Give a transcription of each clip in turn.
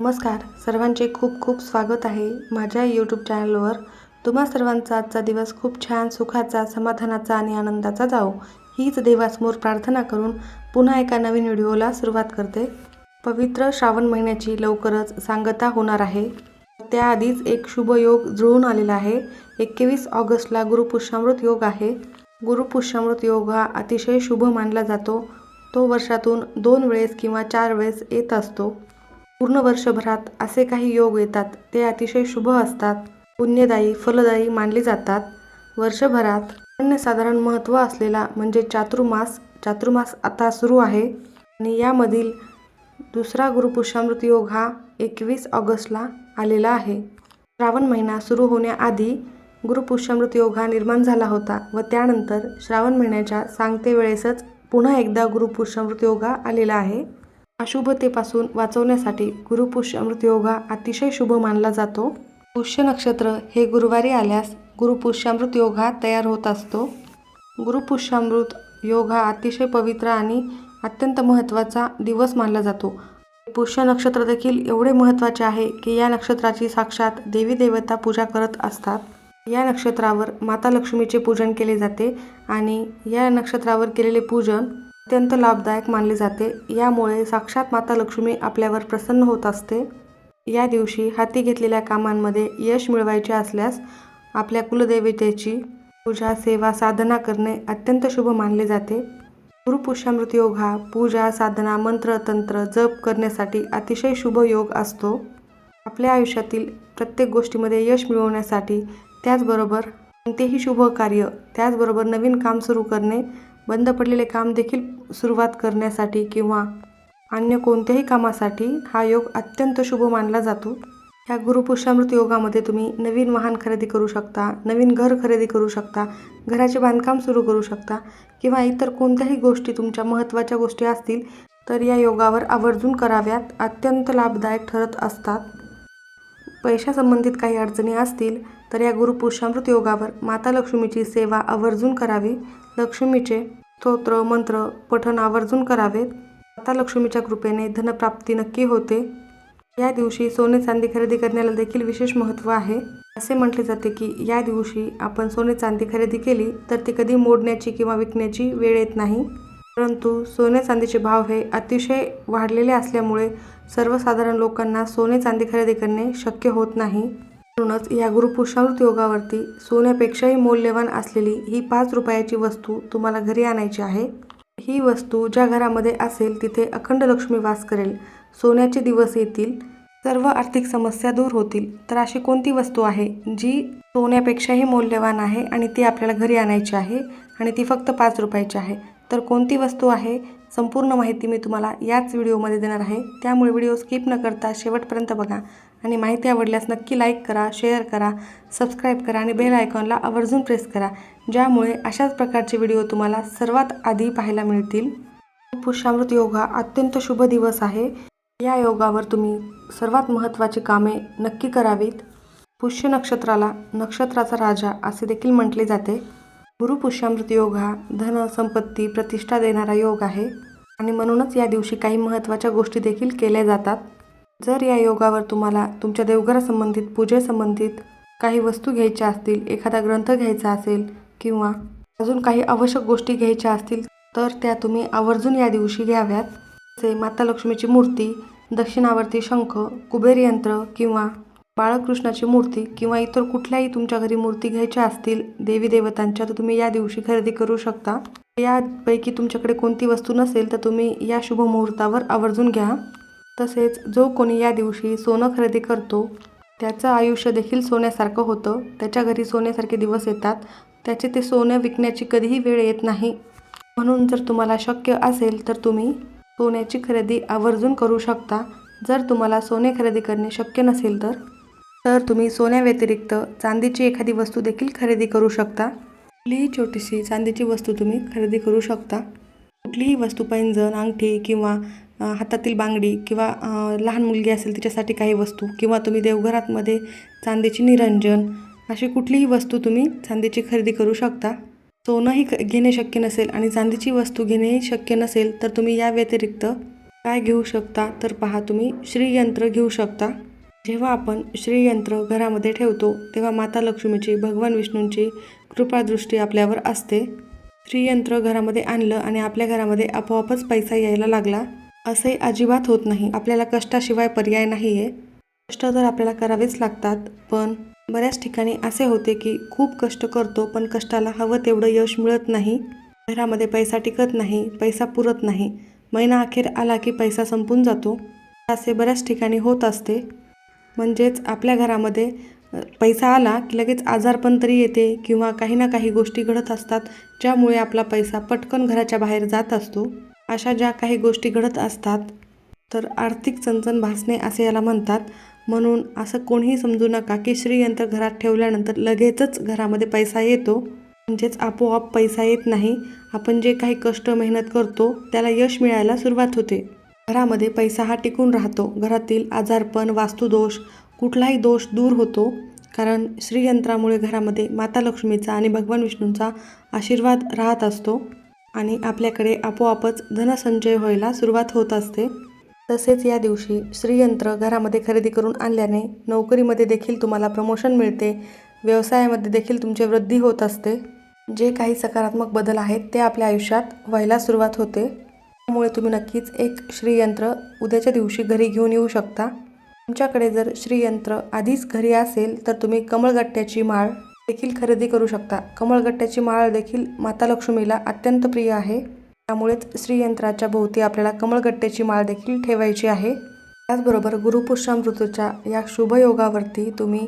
नमस्कार. सर्वांचे खूप खूप स्वागत आहे माझ्या यूट्यूब चॅनलवर तुम्हा सर्वांचा आजचा दिवस खूप छान सुखाचा समाधानाचा आणि आनंदाचा जाओ हीच देवासमोर प्रार्थना करून पुन्हा एका नवीन व्हिडिओला सुरुवात करते. पवित्र श्रावण महिन्याची लवकरच सांगता होणार आहे. त्याआधीच एक शुभ योग जुळून आलेला आहे. एकवीस ऑगस्टला गुरुपुष्यामृत योग आहे. गुरुपुष्यामृत योग हा अतिशय शुभ मानला जातो. तो वर्षातून दोन वेळेस किंवा चार वेळेस येत असतो. पूर्ण वर्षभरात असे काही योग येतात ते अतिशय शुभ असतात. पुण्यदायी फलदायी मानले जातात. वर्षभरात अन्यसाधारण महत्त्व असलेला म्हणजे चातुर्मास चातुर्मास आता सुरू आहे. आणि यामधील दुसरा गुरुपुष्यामृत योग हा एकवीस ऑगस्टला आलेला आहे. श्रावण महिना सुरू होण्याआधी गुरुपुष्यामृत योग हा निर्माण झाला होता व त्यानंतर श्रावण महिन्याच्या सांगते वेळेसच पुन्हा एकदा गुरुपुष्यामृत योगा आलेला आहे. अशुभतेपासून वाचवण्यासाठी गुरुपुष्यामृत योग हा अतिशय शुभ मानला जातो. पुष्य नक्षत्र हे गुरुवारी आल्यास गुरुपुष्यामृत योग हा तयार होत असतो. गुरुपुष्यामृत योग हा अतिशय पवित्र आणि अत्यंत महत्त्वाचा दिवस मानला जातो. पुष्य नक्षत्र देखील एवढे महत्त्वाचे आहे की या नक्षत्राची साक्षात देवी देवता पूजा करत असतात. या नक्षत्रावर माता लक्ष्मीचे पूजन केले जाते आणि या नक्षत्रावर केलेले पूजन अत्यंत लाभदायक मानले जाते. यामुळे साक्षात माता लक्ष्मी आपल्यावर प्रसन्न होत असते. या दिवशी हाती घेतलेल्या कामांमध्ये यश मिळवायचे असल्यास आपल्या कुलदेवतेची पूजा सेवा साधना करणे अत्यंत शुभ मानले जाते. गुरुपुष्यामृत योग हा पूजा साधना मंत्र तंत्र जप करण्यासाठी अतिशय शुभ योग असतो. आपल्या आयुष्यातील प्रत्येक गोष्टीमध्ये यश मिळवण्यासाठी त्याचबरोबर कोणतेही शुभ कार्य त्याचबरोबर नवीन काम सुरू करणे बंद पडलेले काम देखील सुरुवात करण्यासाठी किंवा अन्य कोणत्याही कामासाठी हा योग अत्यंत शुभ मानला जातो. ह्या गुरुपुष्यामृत योगामध्ये तुम्ही नवीन वाहन खरेदी करू शकता नवीन घर खरेदी करू शकता घराचे बांधकाम सुरू करू शकता किंवा इतर कोणत्याही गोष्टी तुमच्या महत्त्वाच्या गोष्टी असतील तर या योगावर आवर्जून कराव्यात अत्यंत लाभदायक ठरत असतात. पैशासंबंधित काही अडचणी असतील तर या गुरुपुष्यामृत योगावर माता लक्ष्मीची सेवा आवर्जून करावी. लक्ष्मीचे स्तोत्र मंत्र पठण आवर्जून करावेत. माता लक्ष्मीच्या कृपेने धनप्राप्ती नक्की होते. या दिवशी सोने चांदी खरेदी करण्याला देखील विशेष महत्त्व आहे. असे म्हटले जाते की या दिवशी आपण सोने चांदी खरेदी केली तर ती कधी मोडण्याची किंवा विकण्याची वेळ येत नाही. परंतु सोने चांदीचे भाव हे अतिशय वाढलेले असल्यामुळे सर्वसाधारण लोकांना सोने चांदी खरेदी करणे शक्य होत नाही. म्हणूनच या गुरुपुष्यामृत योगावरती सोन्यापेक्षाही मौल्यवान असलेली ही पाच रुपयाची वस्तू तुम्हाला घरी आणायची आहे. ही वस्तू ज्या घरामध्ये असेल तिथे अखंड लक्ष्मी वास करेल. सोन्याचे दिवस येतील. सर्व आर्थिक समस्या दूर होतील. तर अशी कोणती वस्तू आहे जी सोन्यापेक्षाही मौल्यवान आहे आणि ती आपल्याला घरी आणायची आहे आणि ती फक्त पाच रुपयाची आहे? तर कोणती वस्तू आहे? संपूर्ण माहिती मी तुम्हाला याच व्हिडिओमध्ये देणार आहे. त्यामुळे व्हिडिओ स्किप न करता शेवटपर्यंत बघा. आणि माहिती आवडल्यास नक्की लाईक करा शेअर करा सबस्क्राईब करा आणि बेल आयकॉनला आवर्जून प्रेस करा. ज्यामुळे अशाच प्रकारचे व्हिडिओ तुम्हाला सर्वात आधी पाहायला मिळतील. पुष्यामृत योग हा अत्यंत शुभ दिवस आहे. या योगावर तुम्ही सर्वात महत्त्वाची कामे नक्की करावीत. पुष्य नक्षत्राला नक्षत्राचा राजा असे देखील म्हटले जाते. गुरुपुष्यामृत योग हा धन संपत्ती प्रतिष्ठा देणारा योग आहे. आणि म्हणूनच या दिवशी काही महत्त्वाच्या गोष्टी देखील केल्या जातात. जर या योगावर तुम्हाला तुमच्या देवघरासंबंधित पूजेसंबंधित काही वस्तू घ्यायच्या असतील एखादा ग्रंथ घ्यायचा असेल किंवा अजून काही आवश्यक गोष्टी घ्यायच्या असतील तर त्या तुम्ही आवर्जून या दिवशी घ्याव्यात. जसे माता लक्ष्मीची मूर्ती दक्षिणावर्ती शंख कुबेर यंत्र किंवा बाळकृष्णाची मूर्ती किंवा इतर कुठल्याही तुमच्या घरी मूर्ती घ्यायच्या असतील देवी देवतांच्या तर तुम्ही या दिवशी खरेदी करू शकता. यापैकी तुमच्याकडे कोणती वस्तू नसेल तर तुम्ही या शुभ मुहूर्तावर आवर्जून घ्या. तसेच जो कोणी या दिवशी सोनं खरेदी करतो त्याचं आयुष्य देखील सोन्यासारखं होतं. त्याच्या घरी सोन्यासारखे दिवस येतात. त्याचे ते सोनं विकण्याची कधीही वेळ येत नाही. म्हणून जर तुम्हाला शक्य असेल तर तुम्ही सोन्याची खरेदी आवर्जून करू शकता. जर तुम्हाला सोने खरेदी करणे शक्य नसेल तर तर तुम्ही सोन्याव्यतिरिक्त चांदीची एखादी वस्तू देखील खरेदी करू शकता. कुठलीही छोटीशी चांदीची वस्तू तुम्ही खरेदी करू शकता. कुठलीही वस्तू पैंजण अंगठी किंवा हातातील बांगडी किंवा लहान मुलगी असेल तिच्यासाठी काही वस्तू किंवा तुम्ही देवघरातमध्ये चांदीची निरंजन अशी कुठलीही वस्तू तुम्ही चांदीची खरेदी करू शकता. सोनंही घेणे शक्य नसेल आणि चांदीची वस्तू घेणेही शक्य नसेल तर तुम्ही या व्यतिरिक्त काय घेऊ शकता तर पहा तुम्ही श्रीयंत्र घेऊ शकता. जेव्हा आपण श्रीयंत्र घरामध्ये ठेवतो तेव्हा माता लक्ष्मीची भगवान विष्णूंची कृपादृष्टी आपल्यावर असते. श्रीयंत्र घरामध्ये आणलं आणि आपल्या घरामध्ये आपोआपच पैसा यायला लागला. असे अजिबात होत नाही. आपल्याला कष्टाशिवाय पर्याय नाही आहे कष्ट तर आपल्याला करावेच लागतात पण बऱ्याच ठिकाणी असे होते की खूप कष्ट करतो पण कष्टाला हवं तेवढं यश मिळत नाही. घरामध्ये पैसा टिकत नाही पैसा पुरत नाही. महिना अखेर आला की पैसा संपून जातो. असे बऱ्याच ठिकाणी होत असते. म्हणजेच आपल्या घरामध्ये पैसा आला की लगेच आजारपण तरी येते किंवा काही ना काही गोष्टी घडत असतात ज्यामुळे आपला पैसा पटकन घराच्या बाहेर जात असतो. अशा ज्या काही गोष्टी घडत असतात तर आर्थिक चणचण भासणे असे याला म्हणतात. म्हणून असं कोणीही समजू नका की श्रीयंत्र घरात ठेवल्यानंतर लगेचच घरामध्ये पैसा येतो. म्हणजेच आपोआप पैसा येत नाही. आपण जे काही कष्ट मेहनत करतो त्याला यश मिळायला सुरुवात होते. घरामध्ये पैसा हा टिकून राहतो. घरातील आजारपण वास्तुदोष कुठलाही दोष दूर होतो. कारण श्रीयंत्रामुळे घरामध्ये माता लक्ष्मीचा आणि भगवान विष्णूंचा आशीर्वाद राहत असतो. आणि आपल्याकडे आपोआपच धनसंचय व्हायला सुरुवात होत असते. तसेच या दिवशी श्रीयंत्र घरामध्ये खरेदी करून आणल्याने नोकरीमध्ये देखील तुम्हाला प्रमोशन मिळते. व्यवसायामध्ये देखील तुमची वृद्धी होत असते. जे काही सकारात्मक बदल आहेत ते आपल्या आयुष्यात व्हायला सुरुवात होते. त्यामुळे तुम्ही नक्कीच एक श्रीयंत्र उद्याच्या दिवशी घरी घेऊन येऊ शकता. तुमच्याकडे जर श्रीयंत्र आधीच घरी असेल तर तुम्ही कमळगट्ट्याची माळ देखील खरेदी करू शकता. कमळगट्ट्याची माळ देखील माता लक्ष्मीला अत्यंत प्रिय आहे. त्यामुळेच श्रीयंत्राच्या भोवती आपल्याला कमळगट्ट्याची माळ देखील ठेवायची आहे. त्याचबरोबर गुरुपुष्यामृतूच्या या शुभयोगावरती तुम्ही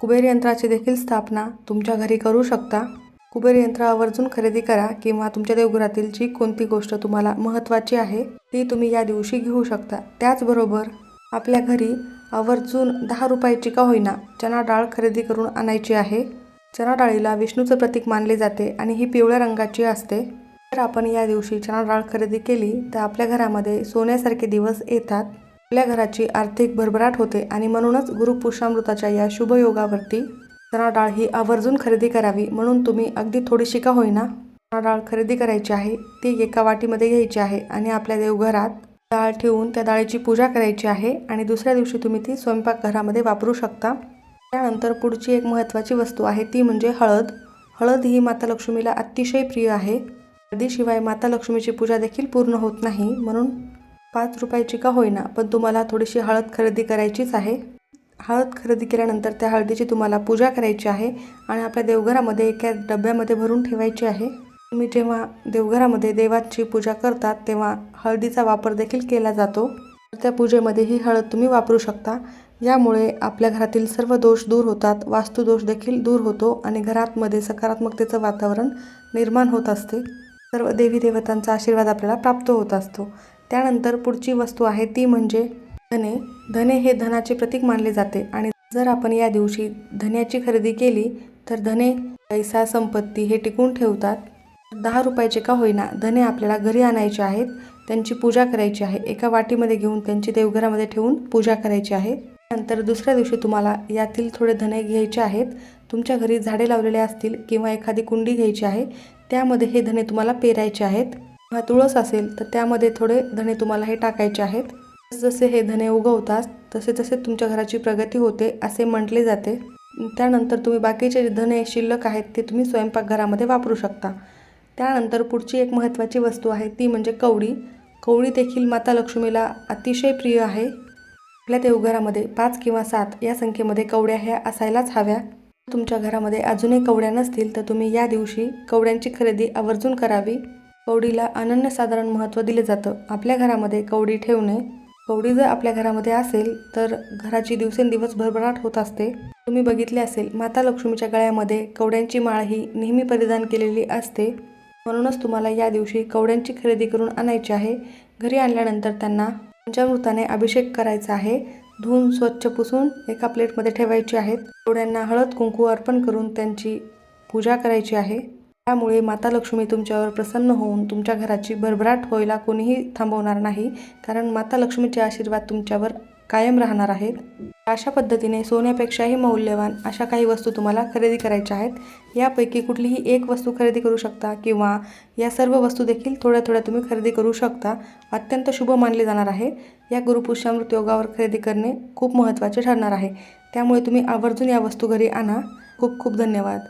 कुबेर यंत्राची देखील स्थापना तुमच्या घरी करू शकता. कुबेर यंत्र आवर्जून खरेदी करा किंवा तुमच्या देवघरातील जी कोणती गोष्ट तुम्हाला महत्त्वाची आहे ती तुम्ही या दिवशी घेऊ शकता. त्याचबरोबर आपल्या घरी आवर्जून दहा रुपयाची का होईना चना डाळ खरेदी करून आणायची आहे. चना डाळीला विष्णूचं प्रतीक मानले जाते आणि ही पिवळ्या रंगाची असते. जर आपण या दिवशी चना डाळ खरेदी केली तर आपल्या घरामध्ये सोन्यासारखे दिवस येतात. आपल्या घराची आर्थिक भरभराट होते आणि म्हणूनच गुरुपुषामृताच्या या शुभयोगावरती चना डाळ ही आवर्जून खरेदी करावी म्हणून तुम्ही अगदी थोडीशी का होईना चना डाळ खरेदी करायची आहे ती एका वाटीमध्ये घ्यायची आहे आणि आपल्या देवघरात डाळ ठेवून त्या डाळीची पूजा करायची आहे आणि दुसऱ्या दिवशी तुम्ही ती स्वयंपाकघरामध्ये वापरू शकता. त्यानंतर पुढची एक महत्त्वाची वस्तू आहे ती म्हणजे हळद. हळद ही माता लक्ष्मीला अतिशय प्रिय आहे. हळदीशिवाय माता लक्ष्मीची पूजा देखील पूर्ण होत नाही म्हणून पाच रुपयाची का होईना पण तुम्हाला थोडीशी हळद खरेदी करायचीच आहे. हळद खरेदी केल्यानंतर त्या हळदीची तुम्हाला पूजा करायची आहे आणि आपल्या देवघरामध्ये एका डब्यामध्ये भरून ठेवायची आहे. तुम्ही जेव्हा देवघरामध्ये देवाची पूजा करतात तेव्हा हळदीचा वापर देखील केला जातो. त्या पूजेमध्ये ही हळद तुम्ही वापरू शकता. यामुळे आपल्या घरातील सर्व दोष दूर होतात वास्तुदोष देखील दूर होतो आणि घरातमध्ये सकारात्मकतेचं वातावरण निर्माण होत असते. सर्व देवी देवतांचा आशीर्वाद आपल्याला प्राप्त होत असतो. त्यानंतर पुढची वस्तू आहे ती म्हणजे धने. धने हे धनाचे प्रतीक मानले जाते आणि जर आपण या दिवशी धन्याची खरेदी केली तर धने पैसा संपत्ती हे टिकून ठेवतात. दहा रुपयाचे का होईना धने आपल्याला घरी आणायचे आहेत. त्यांची पूजा करायची आहे. एका वाटीमध्ये घेऊन त्यांची देवघरामध्ये ठेवून पूजा करायची आहे. नंतर दुसऱ्या दिवशी तुम्हाला यातील थोडे धने घ्यायचे आहेत. तुमच्या घरी झाडे लावलेले असतील किंवा एखादी कुंडी घ्यायची आहे त्यामध्ये हे धने तुम्हाला पेरायचे आहेत. किंवा तुळस असेल तर त्यामध्ये थोडे धने तुम्हाला हे टाकायचे आहेत. जसे हे धने उगवतात तसे तसे तुमच्या घराची प्रगती होते असे म्हटले जाते. त्यानंतर तुम्ही बाकीचे जे धने शिल्लक आहेत ते तुम्ही स्वयंपाकघरामध्ये वापरू शकता. त्यानंतर पुढची एक महत्त्वाची वस्तू आहे ती म्हणजे कवडी. कवडी देखील माता लक्ष्मीला अतिशय प्रिय आहे. आपल्या देवघरामध्ये पाच किंवा सात या संख्येमध्ये कवड्या ह्या असायलाच हव्या. तुमच्या घरामध्ये अजूनही कवड्या नसतील तर तुम्ही या दिवशी कवड्यांची खरेदी आवर्जून करावी. कवडीला अनन्यसाधारण महत्त्व दिले जातं. आपल्या घरामध्ये कवडी ठेवणे. कवडी जर आपल्या घरामध्ये असेल तर घराची दिवसेंदिवस भरभराट होत असते. तुम्ही बघितले असेल माता लक्ष्मीच्या गळ्यामध्ये कवड्यांची माळ ही नेहमी परिधान केलेली असते. म्हणूनच तुम्हाला या दिवशी कवड्यांची खरेदी करून आणायची आहे. घरी आणल्यानंतर त्यांना पंचामृताने अभिषेक करायचा आहे. धुवून स्वच्छ पुसून एका प्लेटमध्ये ठेवायची आहेत कवड्यांना हळद कुंकू अर्पण करून त्यांची पूजा करायची आहे. त्यामुळे माता लक्ष्मी तुमच्यावर प्रसन्न होऊन तुमच्या घराची भरभराट व्हायला कोणीही थांबवणार नाही. कारण माता लक्ष्मीचे आशीर्वाद तुमच्यावर कायम राहणार आहेत. अशा पद्धतीने सोन्यापेक्षाही मौल्यवान अशा काही वस्तू तुम्हाला खरेदी करायच्या आहेत. यापैकी कुठलीही एक वस्तू खरेदी करू शकता किंवा या सर्व वस्तू देखील थोड्या थोड्या तुम्ही खरेदी करू शकता. अत्यंत शुभ मानले जाणार आहे. या गुरुपुष्यामृत योगावर खरेदी करणे खूप महत्त्वाचे ठरणार आहे. त्यामुळे तुम्ही आवर्जून या वस्तू घरी आणा. खूप खूप धन्यवाद.